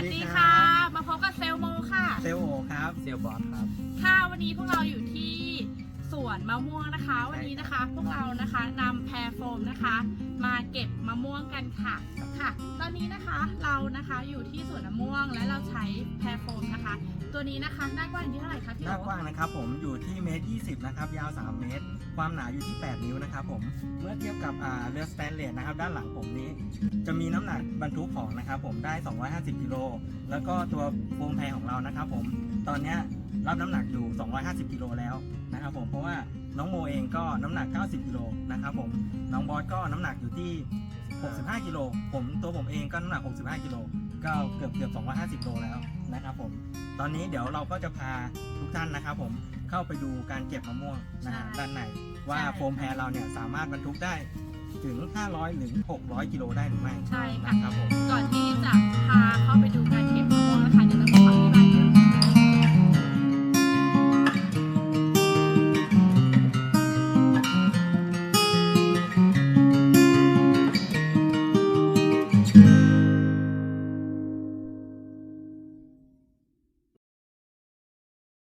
วัสดีค่ะ มาพบกับเซลโมค่ะ เซลโอครับเซลบอสครับ ค่ะวันนี้พวกเราอยู่ที่สวนมะม่วงนะคะ วันนี้นะคะ พวกเรานะคะนำแพรโฟมนะคะ มาเก็บมะม่วงกันค่ะ ค่ะ ตอนนี้นะคะเรานะคะอยู่ที่สวนมะม่วงและเราใช้แพรโฟม ตัวนี้นะคะหน้ากว้างอยู่ที่เท่าไหร่คะพี่หโอน้ากว้างนะครับผมอยู่ที่เมตร20นะครับยาว 3 เมตร ความหนาอยู่ที่ 8 นิ้วนะครับผมเมื่อเทียบกับอ่าเรือสแตนเลสนะครับด้านหลังผมนี้ จะมีน้ำหนักบรรทุกของนะครับผมได้ 250กิโลแล้วก็ตัวโฟมแพรของเรานะครับผมตอนเนี้ยรับน้ำหนักอยู่ 250กิโลแล้วนะครับผมเพราะว่าน้องโมเองก็น้ำหนัก 90กิโลนะครับผมน้องบอสก็น้ำหนักอยู่ที่ 65 กิโล ผมตัวผมเองก็น้ำหนัก 65 กิโล ก็เกือบเกือบ250 โลแล้วนะครับผม ตอนนี้เดี๋ยวเราก็จะพาทุกท่านนะครับผมเข้าไปดูการเก็บมะม่วงนะฮะด้านในว่าโฟมแพรเราเนี่ยสามารถบรรทุกได้ถึง 500 หรือ 600 กิโลได้หรือไม่ใช่ค่ะนะครับผม ก่อนที่จะพาเข้าไปดูการเก็บมะ